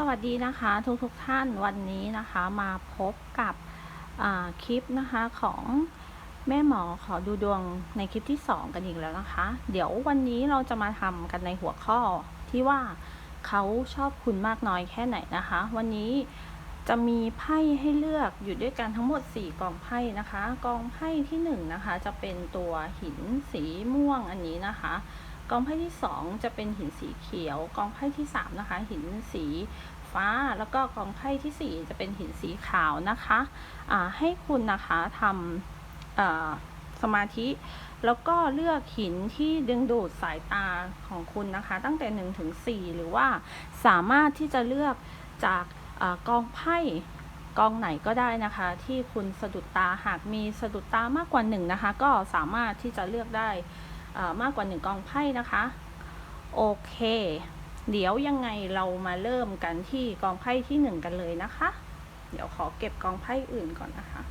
สวัสดีนะคะทุกๆท่านวันนี้นะคะมาพบกับคลิปนะคะของแม่หมอขอดูดวงในคลิปที่ 2 กันอีกแล้วนะคะ เดี๋ยววันนี้เราจะมาทำกันในหัวข้อที่ว่าเขาชอบคุณมากน้อยแค่ไหนนะคะ วันนี้จะมีไพ่ให้เลือกอยู่ด้วยกันทั้งหมด 4กองไพ่นะคะ กองไพ่ที่1นงนะคะจะเป็นตัวหินสีม่วงอันนี้นะคะ กองไพ่ที่ 2 จะเป็นหินสีเขียว กองไพ่ที่3นะคะหินสีฟ้า แล้วก็กองไพ่ที่ 4 จะเป็นหินสีขาวนะคะะให้คุณนะคะทำสมาธิแล้วก็เลือกหินที่ดึงดูดสายตาของคุณนะคะ ตั้งแต่1ถึง4หรือว่าสามารถที่จะเลือกจากอกองไพ่กองไหนก็ได้นะคะ ที่คุณสะดุดตาหากมีสะดุดตามากกว่า1นะคะ ก็สามารถที่จะเลือกได้ มากกว่าหนึ่งกองไพ่นะคะ โอเค เดี๋ยวยังไงเรามาเริ่มกันที่กองไพ่ที่หนึ่งกันเลยนะคะ เดี๋ยวขอเก็บกองไพ่อื่นก่อนนะคะ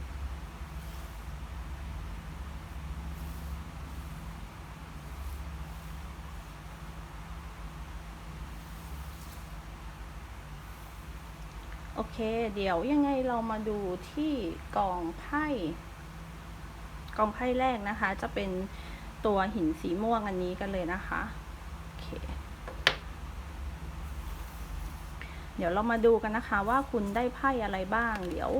โอเค เดี๋ยวยังไงเรามาดูที่กองไพ่ กองไพ่แรกนะคะ จะเป็น ตัวหินสีม่วงอันนี้กันเลยนะคะโอเคเดี๋ยวเรามาดูกันนะคะว่าคุณได้ไพ่อะไรบ้าง เดี๋ยว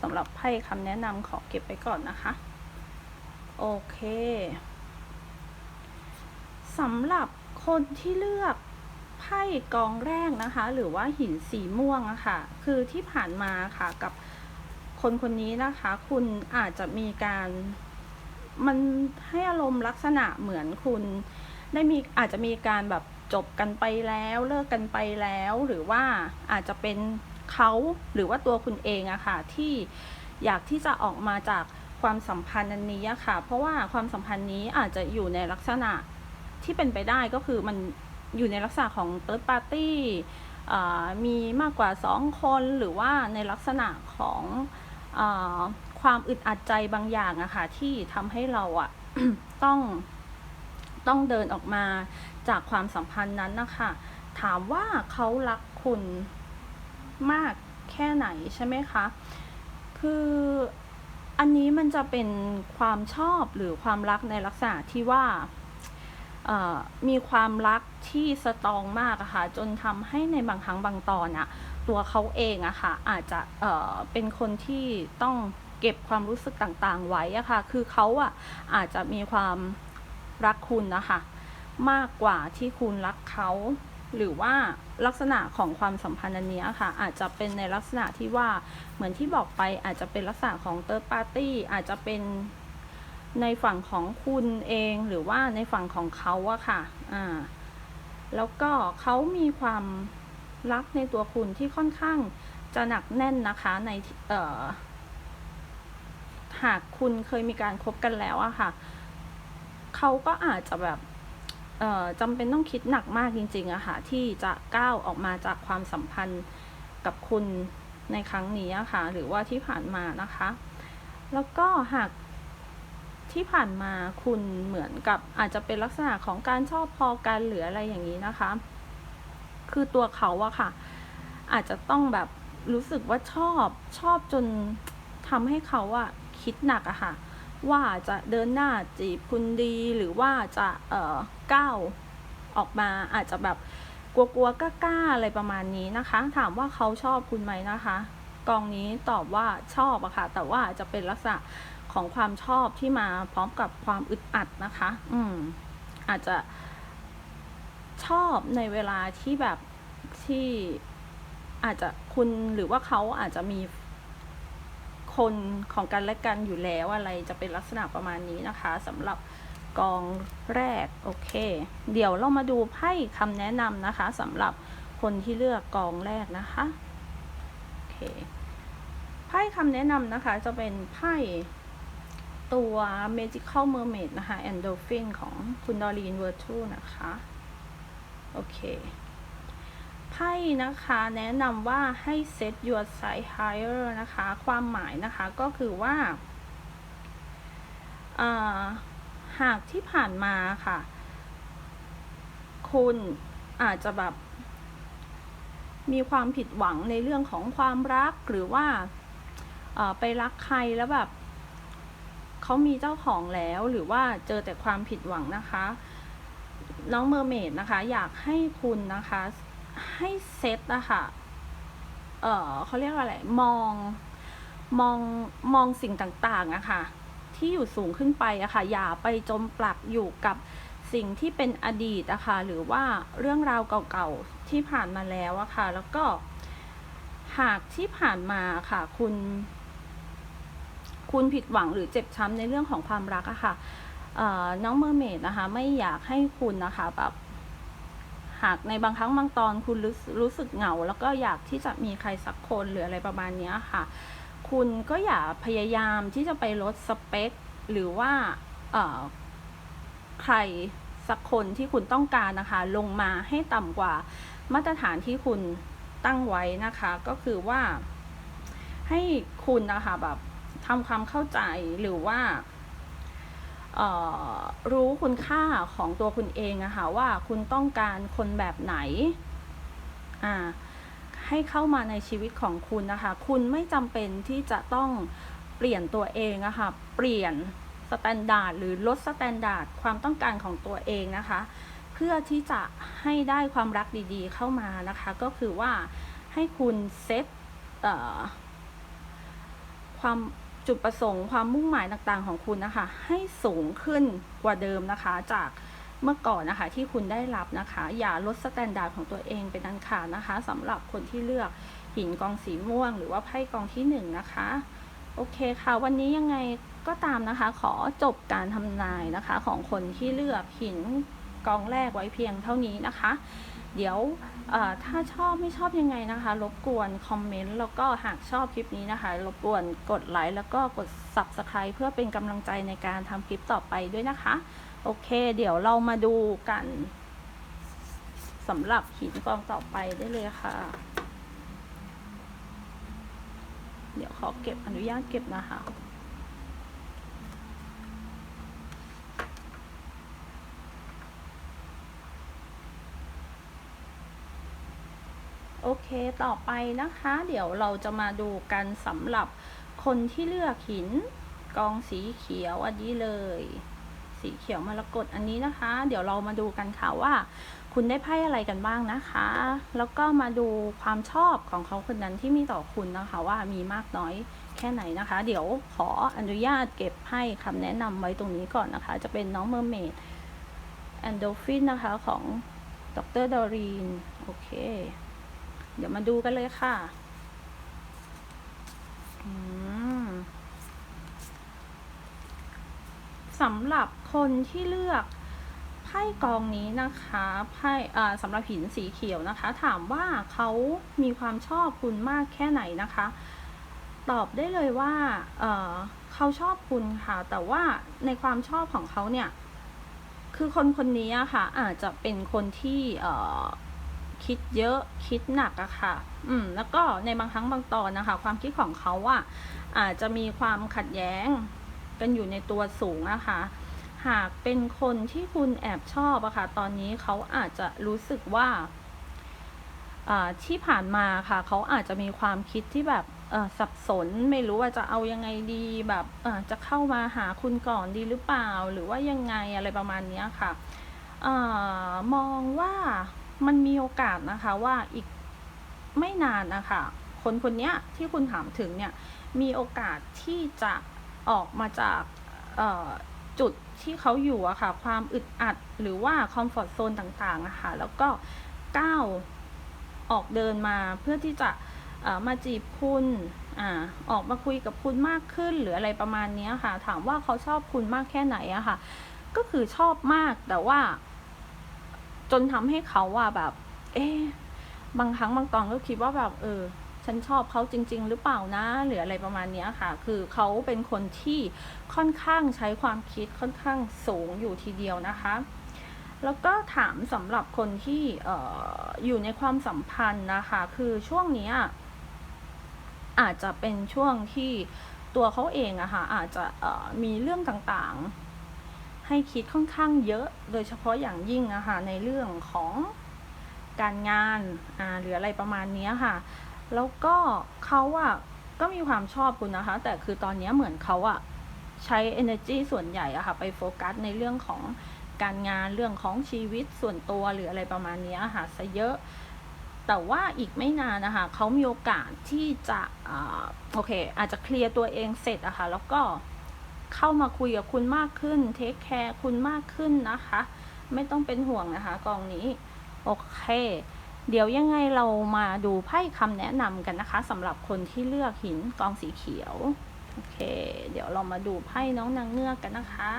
สำหรับไพ่คำแนะนำขอเก็บไปก่อนนะคะ โอเคสำหรับคนที่เลือกไพ่กองแรกนะคะ หรือว่าหินสีม่วงอะคะ่ะ คือที่ผ่านมาค่ะกับคนคนนี้นะคะ คุณอาจจะมีการ มันให้อารมณ์ลักษณะเหมือนคุณ ได้มีอาจจะมีการแบบจบกันไปแล้วเลิกกันไปแล้ว หรือว่าอาจจะเป็นเขาหรือว่าตัวคุณเองอะค่ะที่อยากที่จะออกมาจากความสัมพันธ์อันนี้อะค่ะ เพราะว่าความสัมพันธ์นี้อาจจะอยู่ในลักษณะที่เป็นไปได้ก็คือมันอยู่ในลักษณะของ third party มีมากกว่าสองคนหรือว่าในลักษณะของอ ความอึดอัดใจบางอย่างอะค่ะที่ทำให้เราอะต้องต้องเดินออกมาจากความสัมพันธ์นั้นนะคะ ถามว่าเขารักคุณมากแค่ไหนใช่ไหมคะ คืออันนี้มันจะเป็นความชอบหรือความรักในลักษณะที่ว่ามีความรักที่สตรองมากอะค่ะ จนทำให้ในบางครั้งบางตอนอะตัวเขาเองอะค่ะอาจจะเเป็นคนที่ต้อง เก็บความรู้สึกต่างๆ ไว้อะค่ะ คือเขาอะอาจจะมีความรักคุณนะคะ มากกว่าที่คุณรักเขาหรือว่าลักษณะของความสัมพันธ์อันนี้ค่ะ อาจจะเป็นในลักษณะที่ว่าเหมือนที่บอกไปอาจจะเป็นลักษณะของเติร์ดปาร์ตี้อาจจะเป็นในฝั่งของคุณเองหรือว่าในฝั่งของเขาอะค่ะอ่าแล้วก็เขามีความรักในตัวคุณที่ค่อนข้างจะหนักแน่นนะคะในเอ่อ หากคุณเคยมีการคบกันแล้วอะค่ะ เขาก็อาจจะแบบจำเป็นต้องคิดหนักมากจริงๆอะค่ะ ที่จะก้าวออกมาจากความสัมพันธ์กับคุณในครั้งนี้อะค่ะ หรือว่าที่ผ่านมานะคะ แล้วก็หากที่ผ่านมาคุณเหมือนกับอาจจะเป็นลักษณะของการชอบพอกันหรืออะไรอย่างนี้นะคะ คือตัวเขาอะค่ะ อาจจะต้องแบบรู้สึกว่าชอบชอบจนทำให้เขาอะ คิดหนักอะค่ะ ว่าจะเดินหน้าจีบคุณดีหรือว่าจะเอ่อก้าวออกมาอาจจะแบบกลัวๆกล้าๆอะไรประมาณนี้นะคะ ถามว่าเขาชอบคุณไหมนะคะ กองนี้ตอบว่าชอบอะค่ะ แต่ว่าจะเป็นลักษณะของความชอบที่มาพร้อมกับความอึดอัดนะคะ อืม อาจจะชอบในเวลาที่แบบที่อาจจะคุณหรือว่าเขาอาจจะมี คนของกันและกันอยู่แล้วอะไรจะเป็นลักษณะประมาณนี้นะคะสำหรับกองแรกโอเค เดี๋ยวเรามาดูไพ่คำแนะนำนะคะสำหรับคนที่เลือกกองแรกนะคะโอเคไพ่คำแนะนำนะคะจะเป็นไพ่ตัว Magical Mermaid นะคะ Endorphin ของคุณดอรีนเวอร์ทูนะคะ โอเค ไพ่นะคะแนะนำว่าให้ set your sight higher นะคะ ความหมายนะคะก็คือว่าหากที่ผ่านมาค่ะ คุณอาจจะแบบมีความผิดหวังในเรื่องของความรักหรือว่าไปรักใครแล้วแบบเขามีเจ้าของแล้วหรือว่าเจอแต่ความผิดหวังนะคะ น้องเมอร์เมดนะคะ อยากให้คุณนะคะ ให้เซตอะค่ะ เออเขาเรียกว่าอะไร มอง มอง มองสิ่งต่างๆอะค่ะ ที่อยู่สูงขึ้นไปอะค่ะ อย่าไปจมปลักอยู่กับสิ่งที่เป็นอดีตอะค่ะ หรือว่าเรื่องราวเก่าๆที่ผ่านมาแล้วอะค่ะ แล้วก็ หากที่ผ่านมาค่ะ คุณ คุณผิดหวังหรือเจ็บช้ำในเรื่องของความรักอะค่ะน้องเมอร์เมดนะคะ ไม่อยากให้คุณนะคะแบบ หากในบางครั้งบางตอนคุณรู้สึรู้สึกเหงา แล้วก็อยากที่จะมีใครสักคนหรืออะไรประมาณนี้ค่ะ คุณก็อย่าพยายามที่จะไปลดสเปค หรือว่าใครสักคนที่คุณต้องการนะคะ ลงมาให้ต่ำกว่ามาตรฐานที่คุณตั้งไว้นะคะ ก็คือว่าให้คุณนะคะแบบทำความเข้าใจหรือว่า รู้คุณค่าของตัวคุณเองอะค่ะว่าคุณต้องการคนแบบไหนให้เข้ามาในชีวิตของคุณนะคะ คุณไม่จำเป็นที่จะต้องเปลี่ยนตัวเองอะค่ะเปลี่ยนสแตนดาร์ดหรือลดสแตนดาร์ดความต้องการของตัวเองนะคะ เพื่อที่จะให้ได้ความรักดีๆเข้ามานะคะ ก็คือว่าให้คุณเซตความ จุดประสงค์ความมุ่งหมายต่างๆของคุณนะคะ ให้สูงขึ้นกว่าเดิมนะคะ จากเมื่อก่อนนะคะที่คุณได้รับนะคะ อย่าลดสแตนดาร์ดของตัวเองเป็นอันขาดนะคะสำหรับคนที่เลือกหินกองสีม่วง หรือว่าไพ่กองที่หนึ่งนะคะโอเคค่ะ วันนี้ยังไงก็ตามนะคะ ขอจบการทำนายนะคะ ของคนที่เลือกหินกองแรกไว้เพียงเท่านี้นะคะ เดี๋ยวถ้าชอบไม่ชอบยังไงนะคะ รบกวนคอมเมนต์แล้วก็หากชอบคลิปนี้นะคะ รบกวนกดไลค์แล้วก็กด Subscribe เพื่อเป็นกำลังใจในการทำคลิปต่อไปด้วยนะคะ โอเค เดี๋ยวเรามาดูกันสำหรับหินกองต่อไปได้เลยค่ะ เดี๋ยวขอเก็บอนุญาตเก็บนะคะ เคต่อไปนะคะ เดี๋ยวเราจะมาดูกันสำหรับคนที่เลือกหินกองสีเขียวอันนี้เลย สีเขียวมรกตอันนี้นะคะ เดี๋ยวเรามาดูกันค่ะว่า คุณได้ไพ่อะไรกันบ้างนะคะ แล้วก็มาดูความชอบของเขาคนนั้นที่มีต่อคุณนะคะ ว่ามีมากน้อยแค่ไหนนะคะ เดี๋ยวขออนุญาตเก็บให้คำแนะนำไว้ตรงนี้ก่อนนะคะ จะเป็นน้องเมอร์เมดแอนโดฟินนะคะของดรดอรีน โอเค เดี๋ยวมาดูกันเลยค่ะอืมสำหรับคนที่เลือกไพ่กองนี้นะคะไพ่อ่าสำหรับหินสีเขียวนะคะ ถามว่าเขามีความชอบคุณมากแค่ไหนนะคะ ตอบได้เลยว่าเออเขาชอบคุณค่ะ แต่ว่าในความชอบของเขาเนี่ย คือคนคนนี้อะค่ะ อาจจะเป็นคนที่เออ คิดเยอะคิดหนักอะค่ะ อืม แล้วก็ในบางครั้งบางตอนนะคะ ความคิดของเขาอะอาจจะมีความขัดแย้งกันอยู่ในตัวสูงอะค่ะหากเป็นคนที่คุณแอบชอบอะค่ะ ตอนนี้เขาอาจจะรู้สึกว่าที่ผ่านมาค่ะ เขาอาจจะมีความคิดที่แบบสับสนไม่รู้ว่าจะเอายังไงดีแบบจะเข้ามาหาคุณก่อนดีหรือเปล่า หรือว่ายังไงอะไรประมาณนี้ค่ะอ่อมองว่า มันมีโอกาสนะคะว่าอีกไม่นานนะคะคนคนเนี้ยที่คุณถามถึงเนี่ยมีโอกาสที่จะออกมาจากจุดที่เขาอยู่อะค่ะ ความอึดอัดหรือว่าคอมฟอร์ z โซนต่างๆอะค่ะ แล้วก็ก้าวออกเดินมาเพื่อที่จะมาจีบคุณอ่าออกมาคุยกับคุณมากขึ้นหรืออะไรประมาณนี้ค่ะ ถามว่าเขาชอบคุณมากแค่ไหนอะค่ะ ก็คือชอบมากแต่ว่า จนทำให้เขาว่าแบบ เอ๊บางครั้งบางตอนก็คิดว่าแบบเออฉันชอบเขาจริง ๆ หรือเปล่านะหรืออะไรประมาณเนี้ยค่ะ คือเขาเป็นคนที่ค่อนข้างใช้ความคิดค่อนข้างสูงอยู่ทีเดียวนะคะ แล้วก็ถามสำหรับคนที่เอออยู่ในความสัมพันธ์นะคะ คือช่วงเนี้ยอาจจะเป็นช่วงที่ตัวเขาเองอะค่ะอาจจะมีเรื่องต่างๆ ให้คิดค่อนข้างเยอะโดยเฉพาะอย่างยิ่งนะคะในเรื่องของการงานอ่าหรืออะไรประมาณนี้ค่ะ แล้วก็เขาอะก็มีความชอบคุณนะคะ แต่คือตอนนี้เหมือนเขาอะใช้ energy ส่วนใหญ่อะค่ะ ไปโฟกัสในเรื่องของการงานเรื่องของชีวิตส่วนตัวหรืออะไรประมาณนี้ค่ะซะเยอะ แต่ว่าอีกไม่นานนะคะเขามีโอกาสที่จะอ่าโอเค อาจจะเคลียร์ตัวเองเสร็จอะค่ะแล้วก็ เข้ามาคุยกับคุณมากขึ้นเทคแคร์คุณมากขึ้นนะคะ ไม่ต้องเป็นห่วงนะคะกองนี้โอเค เดี๋ยวยังไงเรามาดูไพ่คำแนะนำกันนะคะสำหรับคนที่เลือกหินกองสีเขียวโอเค เดี๋ยวเรามาดูไพ่น้องนางเงือกกันนะคะ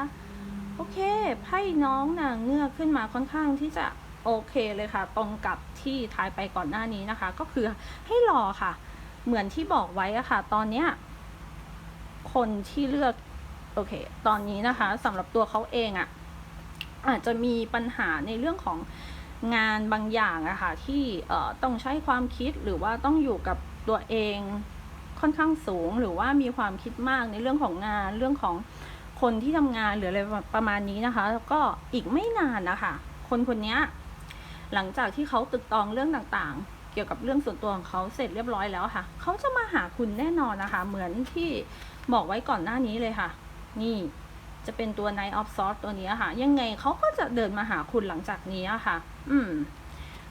โอเคไพ่น้องนางเงือกขึ้นมาค่อนข้างที่จะโอเคเลยค่ะ ตรงกับที่ทายไปก่อนหน้านี้นะคะ ก็คือให้รอค่ะ เหมือนที่บอกไว้อะค่ะ ตอนเนี้ยคนที่เลือก โอเค ตอนนี้นะคะสำหรับตัวเขาเองอะอาจจะมีปัญหาในเรื่องของงานบางอย่างอะค่ะที่ต้องใช้ความคิดหรือว่าต้องอยู่กับตัวเองค่อนข้างสูงหรือว่ามีความคิดมากในเรื่องของงานเรื่องของคนที่ทำงานหรืออะไรประมาณนี้นะคะ แล้วก็อีกไม่นานนะคะ คนคนนี้หลังจากที่เขาตึกตองเรื่องต่างๆ เกี่ยวกับเรื่องส่วนตัวของเขาเสร็จเรียบร้อยแล้วค่ะ เขาจะมาหาคุณแน่นอนนะคะ เหมือนที่บอกไว้ก่อนหน้านี้เลยค่ะ นี่จะเป็นตัว Knight of Swords ตัวนี้ค่ะ ยังไงเขาก็จะเดินมาหาคุณหลังจากนี้ค่ะ อืม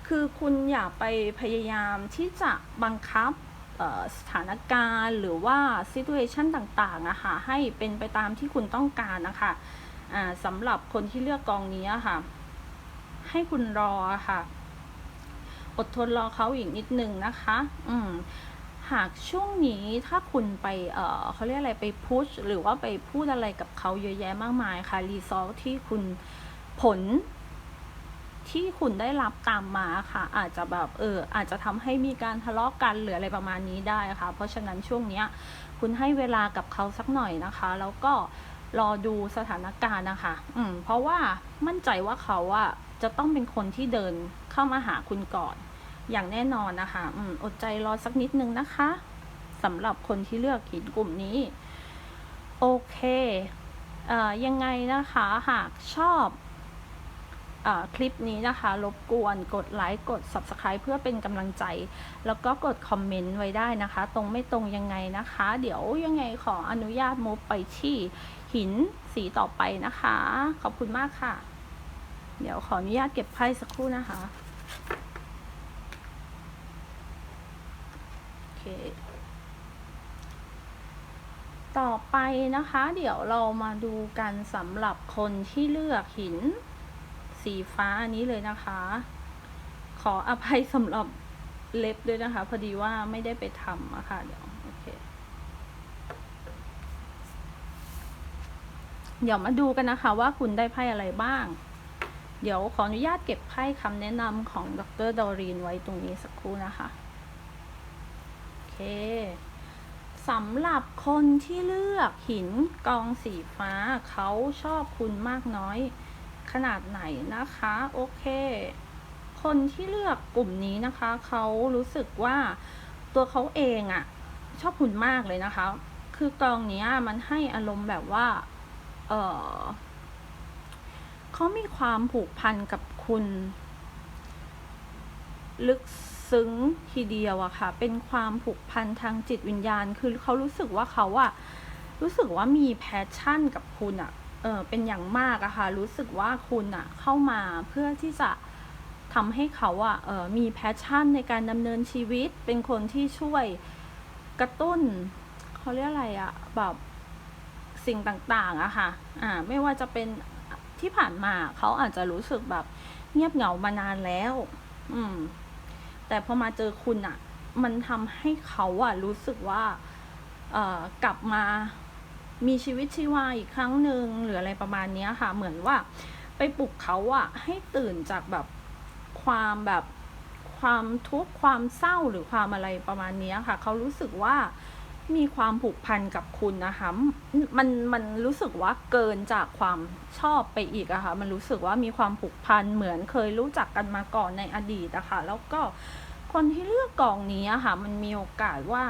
คือคุณอย่าไปพยายามที่จะบังคับสถานการณ์หรือว่า situation ต่างๆนะคะให้เป็นไปตามที่คุณต้องการนะคะอ่าสำหรับคนที่เลือกกองนี้ค่ะ ให้คุณรอค่ะ อดทนรอเขาอีกนิดนึงนะคะ อืม หากช่วงนี้ถ้าคุณไปเเขาเรียกอะไรไปพุชหรือว่าไปพูดอะไรกับเขาเยอะแยะมากมายค่ะรีซอลที่คุณผลที่คุณได้รับตามมาค่ะ อาจจะแบบเอออาจจะทำให้มีการทะเลาะกันหรืออะไรประมาณนี้ได้ค่ะ เพราะฉะนั้นช่วงเนี้ยคุณให้เวลากับเขาสักหน่อยนะคะ แล้วก็รอดูสถานการณ์นะคะ อืมเพราะว่ามั่นใจว่าเขาอะจะต้องเป็นคนที่เดินเข้ามาหาคุณก่อน อย่างแน่นอนนะคะอืมอดใจรอสักนิดนึงนะคะสำหรับคนที่เลือกหินกลุ่มนี้ โอเคเอ่อยังไงนะคะหากชอบคลิปนี้นะคะ รบกวนกดไลค์กด Subscribe เพื่อเป็นกำลังใจ แล้วก็กดคอมเมนต์ไว้ได้นะคะ ตรงไม่ตรงยังไงนะคะ เดี๋ยวยังไงขออนุญาตมุฟไปที่หินสีต่อไปนะคะ ขอบคุณมากค่ะ เดี๋ยวขออนุญาตเก็บไพ่สักครู่นะคะ โอเค ต่อไปนะคะ เดี๋ยวเรามาดูกันสำหรับคนที่เลือกหิน สีฟ้าอันนี้เลยนะคะ ขออภัยสำหรับเล็บด้วยนะคะ พอดีว่าไม่ได้ไปทำอะค่ะเดี๋ยวโอเคเดี๋ยวมาดูกันนะคะว่าคุณได้ไพ่อะไรบ้าง เดี๋ยวขออนุญาตเก็บไพ่คำแนะนำของดรดอรีนไว้ตรงนี้สักครู่นะคะ เคสำหรับคนที่เลือกหินกองสีฟ้าเขาชอบคุณมากน้อย ขนาดไหนนะคะ โอเค คนที่เลือกกลุ่มนี้นะคะ เขารู้สึกว่าตัวเขาเองอะชอบคุณมากเลยนะคะ คือกองนี้มันให้อารมณ์แบบว่า เออเขามีความผูกพันกับคุณ ลึก ซึ้งทีเดียวอะค่ะ เป็นความผูกพันทางจิตวิญญาณ คือเขารู้สึกว่าเขาอะรู้สึกว่ามีแพชชั่นกับคุณอะเออเป็นอย่างมากอะค่ะ รู้สึกว่าคุณอะเข้ามาเพื่อที่จะทำให้เขาอะเออมีแพชชั่นในการดำเนินชีวิต เป็นคนที่ช่วยกระตุ้นเขาเรียกอะไรอะแบบสิ่งต่างๆอะค่ะ อ่า ไม่ว่าจะเป็นที่ผ่านมาเขาอาจจะรู้สึกแบบเงียบเหงามานานแล้ว อืม แต่พอมาเจอคุณอะมันทำให้เขาอะรู้สึกว่าเอ่อกลับมามีชีวิตชีวาอีกครั้งหนึ่งหรืออะไรประมาณนี้ค่ะ เหมือนว่าไปปลุกเขาอะให้ตื่นจากแบบความแบบความทุกข์ความเศร้าหรือความอะไรประมาณนี้ค่ะ เขารู้สึกว่า มีความผูกพันกับคุณนะคะ มันมันรู้สึกว่าเกินจากความชอบไปอีกอะค่ะ มันรู้สึกว่ามีความผูกพันเหมือนเคยรู้จักกันมาก่อนในอดีตอะค่ะ แล้วก็คนที่เลือกกองนี้อะค่ะ มันมีโอกาสว่า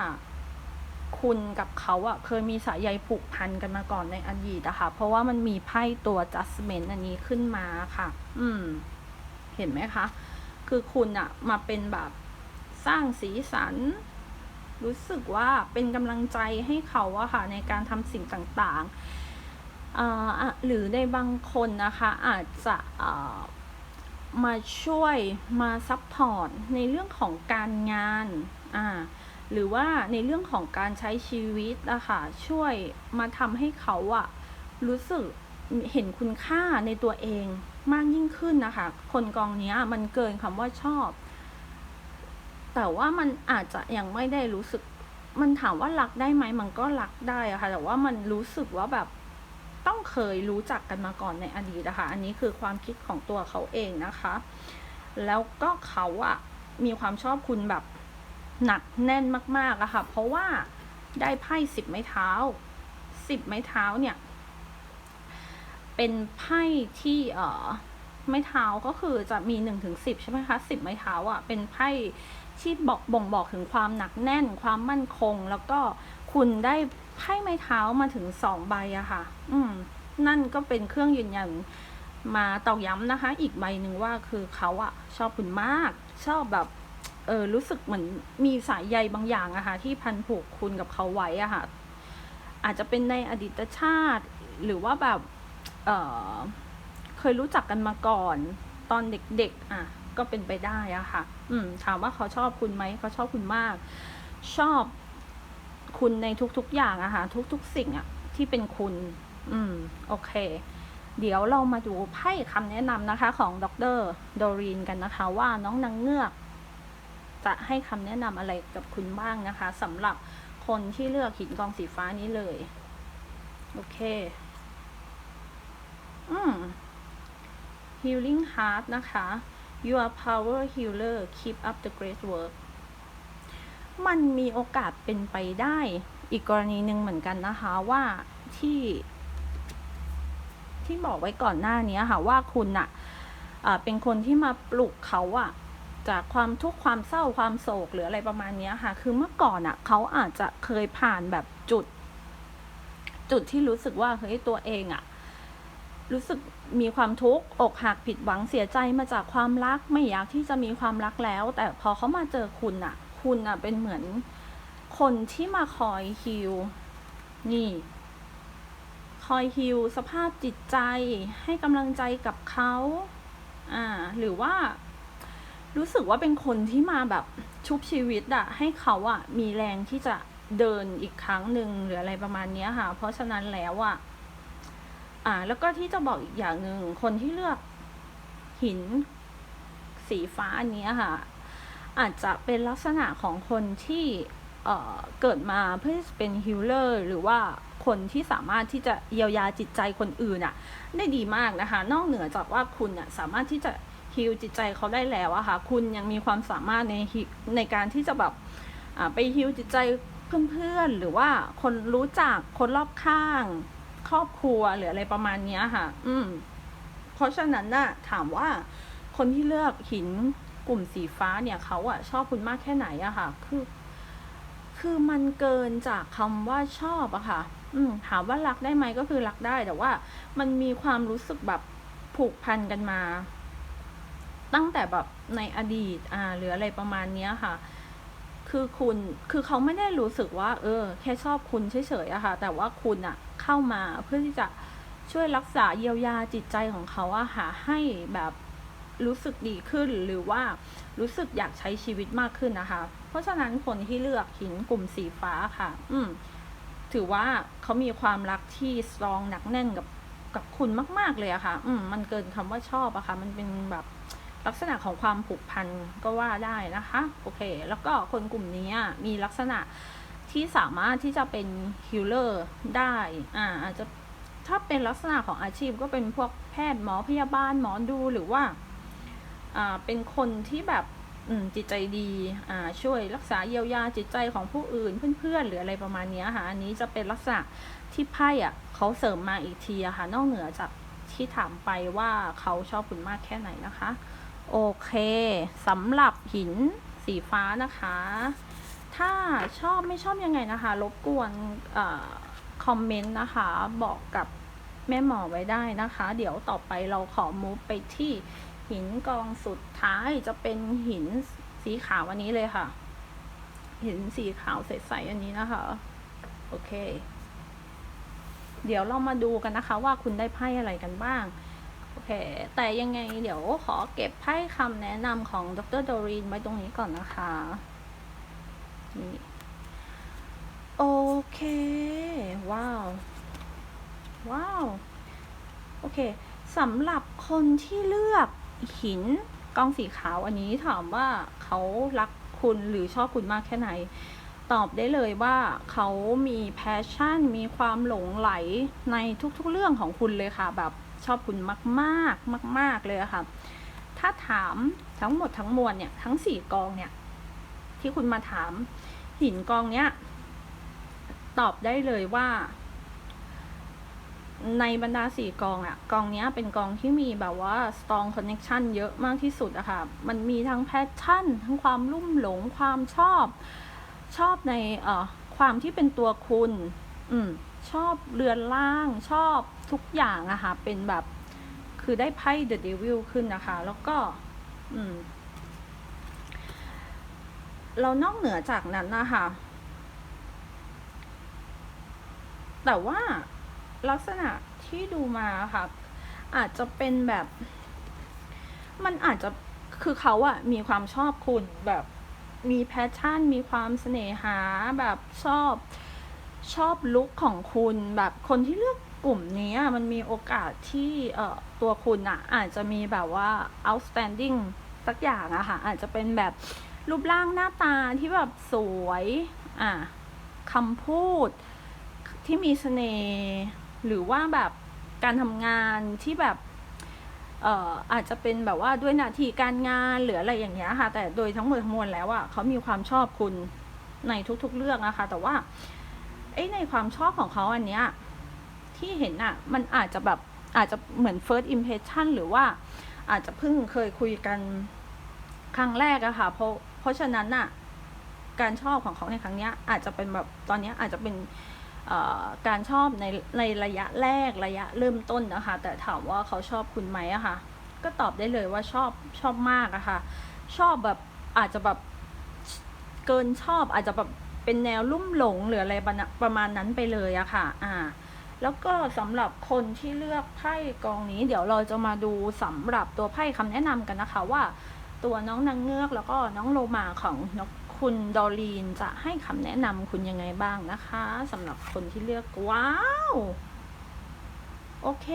คุณกับเขาอะเคยมีสายใยผูกพันกันมาก่อนในอดีตอะค่ะ เพราะว่ามันมีไพ่ตัว judgment อันนี้ขึ้นมาค่ะ อืม เห็นไหมคะ คือคุณอะมาเป็นแบบสร้างสีสัน รู้สึกว่าเป็นกำลังใจให้เขาอะค่ะในการทำสิ่งต่างๆ หรือในบางคนนะคะอาจจะมาช่วยมาซัพพอร์ตในเรื่องของการงานอ่าหรือว่าในเรื่องของการใช้ชีวิตอะคะช่วยมาทำให้เขาอะรู้สึกเห็นคุณค่าในตัวเองมากยิ่งขึ้นนะคะ คนกองนี้มันเกินคำว่าชอบ แต่ว่ามันอาจจะยังไม่ได้รู้สึก มันถามว่ารักได้ไหมมันก็รักได้อะค่ะ แต่ว่ามันรู้สึกว่าแบบต้องเคยรู้จักกันมาก่อนในอดีตนะคะ อันนี้คือความคิดของตัวเขาเองนะคะ แล้วก็เขาอะมีความชอบคุณแบบหนักแน่นมากๆอะค่ะ เพราะว่าได้ไพ่สิบไม้เท้า สิบไม้เท้าเนี่ย เป็นไพ่ที่เออไม้เท้าก็คือจะมีหนึ่งถึงสิบใช่ไหมคะสิบไม้เท้าอะเป็นไพ่ ที่บอกบ่งบอกถึงความหนักแน่น ความมั่นคง แล้วก็คุณได้ไพ่ไม้เท้ามาถึงสองใบอะค่ะ อืม นั่นก็เป็นเครื่องยืนยันมาตอกย้ำนะคะ อีกใบหนึ่งว่าคือเขาอะชอบคุณมาก ชอบแบบ เออรู้สึกเหมือนมีสายใยบางอย่างอะค่ะ ที่พันผูกคุณกับเขาไว้อะค่ะ อาจจะเป็นในอดีตชาติ หรือว่าแบบ เออเคยรู้จักกันมาก่อน ตอนเด็กๆ อะ ก็เป็นไปได้อะค่ะ อืม ถามว่าเขาชอบคุณไหมเขาชอบคุณมาก ชอบคุณในทุกๆอย่างอะค่ะทุกๆสิ่งอะที่เป็นคุณ อืม โอเค เดี๋ยวเรามาดูไพ่คำแนะนำนะคะ ของดรโดรีนกันนะคะ ว่าน้องนางเงือก จะให้คำแนะนำอะไรกับคุณบ้างนะคะสำหรับคนที่เลือกหินกองสีฟ้านี้เลย โอเค อืม healing heart นะคะ you are power healer keep up the great work มันมีโอกาสเป็นไปได้ อีกกรณีหนึ่งเหมือนกันนะคะว่าที่ ที่บอกไว้ก่อนหน้านี้ค่ะ ว่าคุณอะอะเป็นคนที่มาปลุกเขาอะจากความทุกข์ความเศร้าความโศกหรืออะไรประมาณนี้ค่ะ คือเมื่อก่อนอะเขาอาจจะเคยผ่านแบบจุด จุดที่รู้สึกว่าเฮ้ยตัวเองอะรู้สึก มีความทุกข์อกหักผิดหวังเสียใจมาจากความรักไม่อยากที่จะมีความรักแล้ว แต่พอเขามาเจอคุณอะคุณอะเป็นเหมือนคนที่มาคอยฮิลนี่ คอยฮิลสภาพจิตใจให้กำลังใจกับเขาอ่าหรือว่า รู้สึกว่าเป็นคนที่มาแบบชุบชีวิตอะให้เขาอะมีแรงที่จะเดินอีกครั้งหนึ่งหรืออะไรประมาณนี้ค่ะ เพราะฉะนั้นแล้วอะ อ่า แล้วก็ที่จะบอกอีกอย่างหนึ่งคนที่เลือกหินสีฟ้าอันเนี้ยค่ะ อาจจะเป็นลักษณะของคนที่เเกิดมาเพื่อเป็นฮิลเลอร์หรือว่าคนที่สามารถที่จะเยียวยาจิตใจคนอื่นอะได้ดีมากนะคะ นอกเหนือจากว่าคุณอะสามารถที่จะฮิลจิตใจเขาได้แล้วอะค่ะ คุณยังมีความสามารถในฮิในการที่จะแบบไปฮิลจิตใจเพื่อนๆหรือว่าคนรู้จักคนรอบข้าง ครอบครัวหรืออะไรประมาณเนี้ยค่ะ อืม เพราะฉะนั้นน่ะ ถามว่าคนที่เลือกหินกลุ่มสีฟ้าเนี่ยเขาอะชอบคุณมากแค่ไหนอะค่ะ คือ คือมันเกินจากคำว่าชอบอะค่ะ อืม ถามว่ารักได้ไหมก็คือรักได้ แต่ว่ามันมีความรู้สึกแบบผูกพันกันมา ตั้งแต่แบบในอดีต อ่า หรืออะไรประมาณเนี้ยค่ะ คือคุณคือเขาไม่ได้รู้สึกว่า เออ แค่ชอบคุณเฉยๆอะค่ะ แต่ว่าคุณอะเข้ามาเพื่อที่จะช่วยรักษาเยียวยาจิตใจของเขาอะค่ะให้แบบรู้สึกดีขึ้นหรือว่ารู้สึกอยากใช้ชีวิตมากขึ้นนะคะ เพราะฉะนั้นคนที่เลือกหินกลุ่มสีฟ้าค่ะ อืม ถือว่าเขามีความรักที่สตรองหนักแน่นกับกับคุณมาก ๆเลยอะค่ะ อืม มันเกินคำว่าชอบอะค่ะ มันเป็นแบบ ลักษณะของความผูกพันก็ว่าได้นะคะโอเค แล้วก็คนกลุ่มนี้มีลักษณะที่สามารถที่จะเป็นฮิลเลอร์ได้อ่าอาจจะถ้าเป็นลักษณะของอาชีพก็เป็นพวกแพทย์หมอพยาบาลหมอดูหรือว่าอ่าเป็นคนที่แบบจิตใจดีอ่าช่วยรักษาเยียวยาจิตใจของผู้อื่นเพื่อนๆหรืออะไรประมาณนี้ค่ะอันนี้จะเป็นลักษณะที่ไพ่อะเขาเสริมมาอีกทีอะค่ะนอกเหนือจากที่ถามไปว่าเขาชอบคุณมากแค่ไหนนะคะ โอเคสำหรับหินสีฟ้านะคะ ถ้าชอบไม่ชอบยังไงนะคะ รบกวนออคอมเมนต์นะคะ บอกกับแม่หมอไว้ได้นะคะ เดี๋ยวต่อไปเราขอมูฟไปที่หินกองสุดท้ายจะเป็นหินสีขาวอันนี้เลยค่ะ หินสีขาวใสๆอันนี้นะคะ โอเค เดี๋ยวเรามาดูกันนะคะว่าคุณได้ไพ่อะไรกันบ้าง โอเค แต่ยังไงเดี๋ยวขอเก็บไพ่คำแนะนำของดรโดรีนไว้ตรงนี้ก่อนนะคะนี่โอเค ว้าว ว้าว โอเคสำหรับคนที่เลือกหินกองสีขาวอันนี้ถามว่าเขารักคุณหรือชอบคุณมากแค่ไหน ตอบได้เลยว่าเขามีแพชชั่น มีความหลงไหลในทุกๆเรื่องของคุณเลยค่ะแบบ ชอบคุณมากๆ มาก ๆ เลยค่ะ ถ้าถามทั้งหมดทั้งมวลเนี่ยทั้งสี่กองเนี่ย ที่คุณมาถามหินกองเนี้ย ตอบได้เลยว่า ในบรรดาสี่กองอะกองเนี้ยเป็นกองที่มีแบบว่า strong connection เยอะมากที่สุดอะค่ะ มันมีทั้งแพชชั่น ทั้งความลุ่มหลงความชอบ ชอบในเอ่อความที่เป็นตัวคุณ อืม ชอบเรือนร่างชอบทุกอย่างอะค่ะ เป็นแบบคือได้ไพ่ The Devil ขึ้นนะคะ แล้วก็อืเรานอกเหนือจากนั้นนะคะ แต่ว่าลักษณะที่ดูมาค่ะ อาจจะเป็นแบบ มันอาจจะคือเขาอะมีความชอบคุณแบบมีแพชชั่น มีความเสน่หาแบบชอบ ชอบลุคของคุณแบบคนที่เลือกกลุ่มนี้มันมีโอกาสที่เอ่อตัวคุณอะอาจจะมีแบบว่า outstanding สักอย่างอะค่ะ อาจจะเป็นแบบรูปร่างหน้าตาที่แบบสวยอะคำพูดที่มีเสน่ห์หรือว่าแบบการทำงานที่แบบเอ่ออาจจะเป็นแบบว่าด้วยหน้าที่การงานหรืออะไรอย่างเงี้ยค่ะ แต่โดยทั้งหมดทั้งมวลแล้วอะเขามีความชอบคุณในทุกๆเรื่องนะคะแต่ว่า ไอ้ในความชอบของเขาอันเนี้ยที่เห็นอะมันอาจจะแบบอาจจะเหมือน first impression หรือว่าอาจจะเพิ่งเคยคุยกันครั้งแรกอะค่ะ เพราะเพราะฉะนั้นอะการชอบของเขาในครั้งเนี้ย อาจจะเป็นแบบตอนนี้อาจจะเป็นการชอบในในระยะแรกระยะเริ่มต้นนะคะ แต่ถามว่าเขาชอบคุณไหมอะค่ะ ก็ตอบได้เลยว่าชอบชอบมากอะค่ะ ชอบแบบอาจจะแบบเกินชอบอาจจะแบบ เป็นแนวลุ่มหลงหรืออะไรประมาณนั้นไปเลยอะค่ะ อ่า แล้วก็สำหรับคนที่เลือกไพ่กองนี้ เดี๋ยวเราจะมาดูสำหรับตัวไพ่คำแนะนำกันนะคะว่า ตัวน้องนางเงือกแล้วก็น้องโลมาของนกคุณดอลีนจะให้คำแนะนำคุณยังไงบ้างนะคะสำหรับคนที่เลือกว้าว โอเค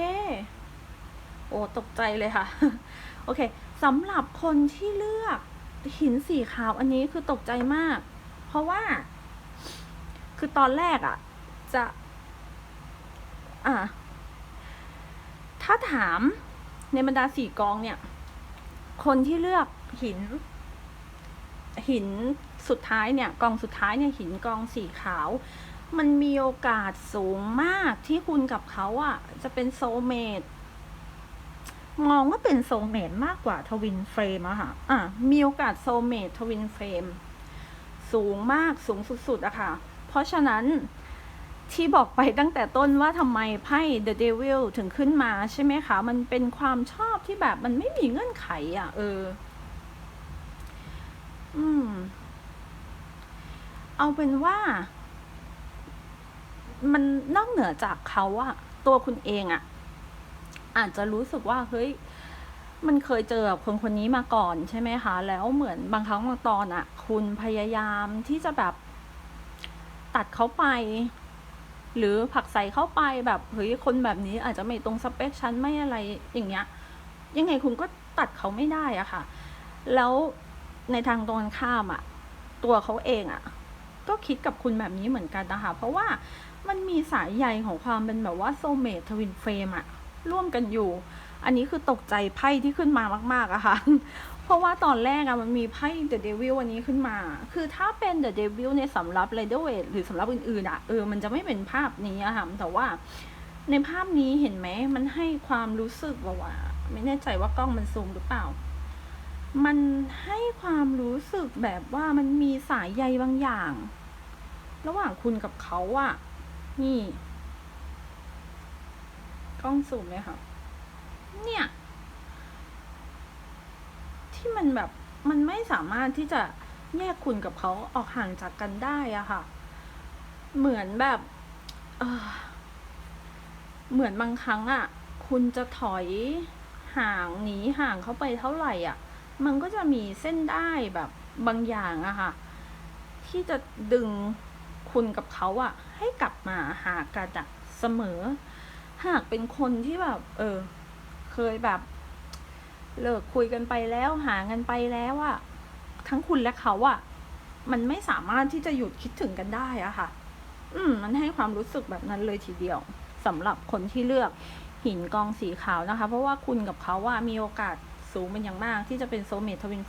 โอ้ตกใจเลยค่ะ โอเคสำหรับคนที่เลือกหินสีขาวอันนี้คือตกใจมาก เพราะว่า คือตอนแรกอะ่ะจะ อะถ้าถามในบรรดาสี่กองเนี่ย คนที่เลือกหิน หินสุดท้ายเนี่ย กองสุดท้ายเนี่ยหินกองสีขาว มันมีโอกาสสูงมากที่คุณกับเขาอะ่ะจะเป็นโซเมตมองว่าเป็นโซเมตมากกว่าทวินเฟรมอะค่ะ อะ มีโอกาสโซเมตทวินเฟรมสูงมากสูงสุดๆอะค่ะ เพราะฉะนั้นที่บอกไปตั้งแต่ต้นว่าทำไมไพ่ The Devil ถึงขึ้นมาใช่ไหมคะ มันเป็นความชอบที่แบบมันไม่มีเงื่อนไขอะ่ะ เออ อืม เอาเป็นว่า มันนอกเหนือจากเขาอะตัวคุณเองอะอาจจะรู้สึกว่า เฮ้ย มันเคยเจอกับคนคนนี้มาก่อนใช่ไหมคะ แล้วเหมือนบางครั้งบางตอนอะคุณพยายามที่จะแบบ ตัดเขาไป หรือผักใส่เข้าไปแบบเฮ้ยคนแบบนี้อาจจะไม่ตรงสเปคฉันไม่อะไรอย่างเงี้ย ยังไงคุณก็ตัดเขาไม่ได้อะค่ะ แล้วในทางตรงกันข้ามอะตัวเขาเองอะก็คิดกับคุณแบบนี้เหมือนกันนะคะ เพราะว่ามันมีสายใยของความเป็นแบบว่าโซเมททวินเฟรมอะร่วมกันอยู่ อันนี้คือตกใจไพ่ที่ขึ้นมามาก ๆอะค่ะ เพราะว่าตอนแรกอะมันมีไพ่ The Devil อันนี้ขึ้นมา คือถ้าเป็น The Devil ในสำหรับ r a d e r w e i t หรือสำหรับอื่นๆอะเออ มันจะไม่เป็นภาพนี้อะค่ะ แต่ว่าในภาพนี้เห็นไหม มันให้ความรู้สึกว่าว่า ไม่แน่ใจว่ากล้องมันซูมหรือเปล่า มันให้ความรู้สึกแบบว่ามันมีสายใยบางอย่าง ระหว่างคุณกับเขาอะนี่ กล้องซูมเลยค่ะ เนี่ย ที่มันแบบมันไม่สามารถที่จะแยกคุณกับเขาออกห่างจากกันได้อะค่ะ เหมือนแบบเออเหมือนบางครั้งอะคุณจะถอยห่างหนีห่างเขาไปเท่าไหร่อะมันก็จะมีเส้นได้แบบบางอย่างอะค่ะ ที่จะดึงคุณกับเขาอะให้กลับมาหากันอะเสมอ หากเป็นคนที่แบบ เออ เคยแบบ เลิกคุยกันไปแล้วหากันไปแล้วอะทั้งคุณและเขาอะมันไม่สามารถที่จะหยุดคิดถึงกันได้อะค่ะ อืม มันให้ความรู้สึกแบบนั้นเลยทีเดียวสำหรับคนที่เลือกหินกองสีขาวนะคะ เพราะว่าคุณกับเขาว่ามีโอกาสสูงเป็นอย่างมากที่จะเป็นโซเมททวิน